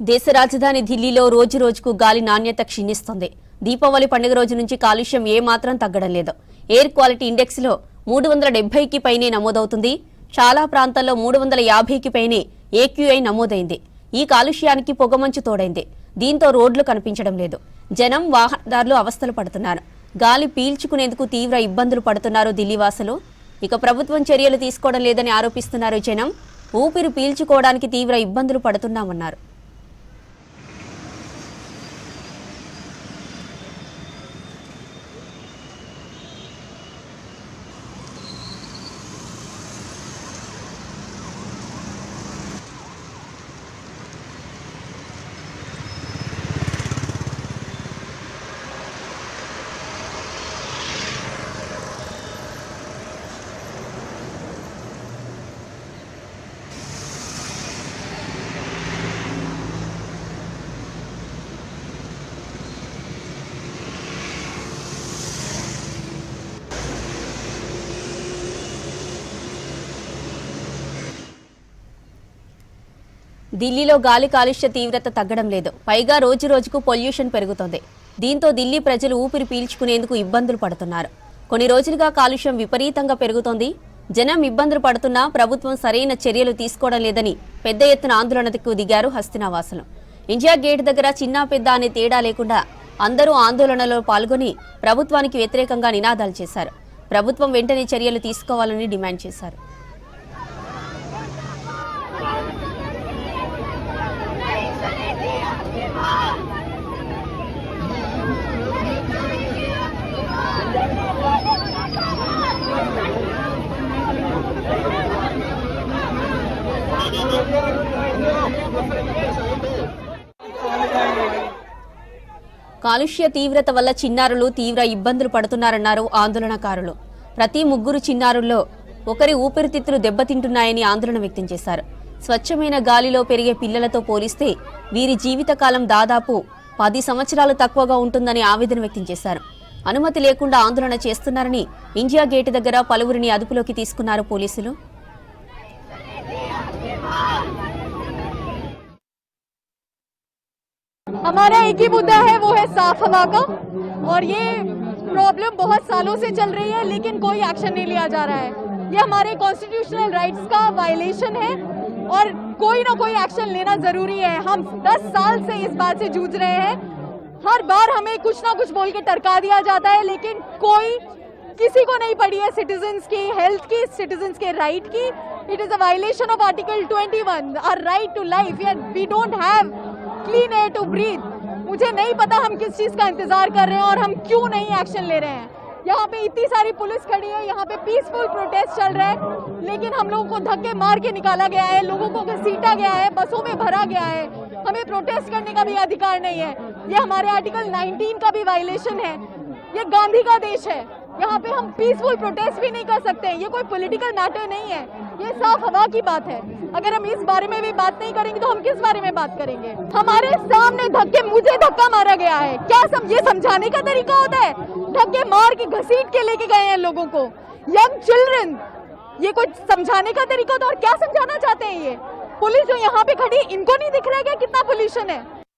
దేశ రాజధాని ఢిల్లీలో రోజు రోజుకు గాలి నాణ్యత క్షీణిస్తుంది. దీపావళి పండుగ రోజు నుంచి కాలుష్యం ఏమాత్రం తగ్గడం లేదు. ఎయిర్ క్వాలిటీ ఇండెక్స్లో మూడు వందల డెబ్బైకి పైనే నమోదవుతుంది. చాలా ప్రాంతాల్లో మూడు వందల యాభైకి పైనే ఏక్యూఐ నమోదైంది. ఈ కాలుష్యానికి పొగమంచు తోడైంది. దీంతో రోడ్లు కనిపించడం లేదు. జనం వాహనదారులు అవస్థలు పడుతున్నారు. గాలి పీల్చుకునేందుకు తీవ్ర ఇబ్బందులు పడుతున్నారు ఢిల్లీవాసులు. ఇక ప్రభుత్వం చర్యలు తీసుకోవడం లేదని ఆరోపిస్తున్నారు జనం. ఊపిరి పీల్చుకోవడానికి తీవ్ర ఇబ్బందులు పడుతున్నామన్నారు. ఢిల్లీలో గాలి కాలుష్య తీవ్రత తగ్గడం లేదు. పైగా రోజు రోజుకు పొల్యూషన్ పెరుగుతోంది. దీంతో ఢిల్లీ ప్రజలు ఊపిరి పీల్చుకునేందుకు ఇబ్బందులు పడుతున్నారు. కొన్ని రోజులుగా కాలుష్యం విపరీతంగా పెరుగుతోంది. జనం ఇబ్బందులు పడుతున్నా ప్రభుత్వం సరైన చర్యలు తీసుకోవడం లేదని పెద్ద ఎత్తున ఆందోళనకు దిగారు హస్తినావాసులు. ఇండియా గేట్ దగ్గర చిన్న పెద్ద అనే తేడా లేకుండా అందరూ ఆందోళనలో పాల్గొని ప్రభుత్వానికి వ్యతిరేకంగా నినాదాలు చేశారు. ప్రభుత్వం వెంటనే చర్యలు తీసుకోవాలని డిమాండ్ చేశారు. కాలుష్య తీవ్రత వల్ల చిన్నారులు తీవ్ర ఇబ్బందులు పడుతున్నారన్నారు ఆందోళనకారులు. ప్రతి ముగ్గురు చిన్నారుల్లో ఒకరి ఊపిరితిత్తులు దెబ్బతింటున్నాయని ఆందోళన వ్యక్తం చేశారు. స్వచ్ఛమైన గాలిలో పెరిగే పిల్లలతో పోలిస్తే వీరి జీవితకాలం దాదాపు పది సంవత్సరాలు తక్కువగా ఉంటుందని ఆవేదన వ్యక్తం చేశారు అనుమతి లేకుండా ఆందోళన చేస్తున్నారని ఇండియా గేట్ దగ్గర పలువురిని అదుపులోకి తీసుకున్నారు పోలీసులు हमारा एक ही मुद्दा है वो है साफ हवा का और ये प्रॉब्लम बहुत सालों से चल रही है लेकिन कोई एक्शन नहीं लिया जा रहा है ये हमारे कॉन्स्टिट्यूशनल राइट्स का वायलेशन है और कोई ना कोई एक्शन लेना ज़रूरी है। हम 10 साल से इस बात से जूझ रहे हैं। हर बार हमें कुछ ना कुछ बोल के टरका दिया जाता है, लेकिन कोई किसी को नहीं पड़ी है सिटीजन्स की हेल्थ की सिटीजन्स के राइट की। It is a violation of article 21 our right to life we don't have clean air to breathe मुझे नहीं पता हम किस चीज़ का इंतज़ार कर रहे हैं और हम क्यों नहीं एक्शन ले रहे हैं। यहाँ पे इतनी सारी पुलिस खड़ी है, यहाँ पे पीसफुल प्रोटेस्ट चल रहा है, लेकिन हम लोगों को धक्के मार के निकाला गया है, लोगों को घसीटा गया है, बसों में भरा गया है। हमें प्रोटेस्ट करने का भी अधिकार नहीं है। ये हमारे आर्टिकल 19 का भी वायलेशन है। ये गांधी का देश है। यहाँ पे हम पीसफुल प्रोटेस्ट भी नहीं कर सकते हैं। ये कोई पॉलिटिकल मैटर नहीं है। ये साफ़ हवा की बात है। अगर हम इस बारे में भी बात नहीं करेंगे तो हम किस बारे में बात करेंगे? हमारे सामने धक्के, मुझे धक्का मारा गया है। क्या सम, ये समझाने का तरीका होता है? धक्के मार के घसीट के लेके गए हैं लोगों को। यंग चिल्ड्रन ये कोई समझाने का तरीका होता है? और क्या समझाना चाहते हैं ये? पुलिस जो यहाँ पे खड़ी, इनको नहीं दिख रहा है क्या कितना पोल्यूशन है?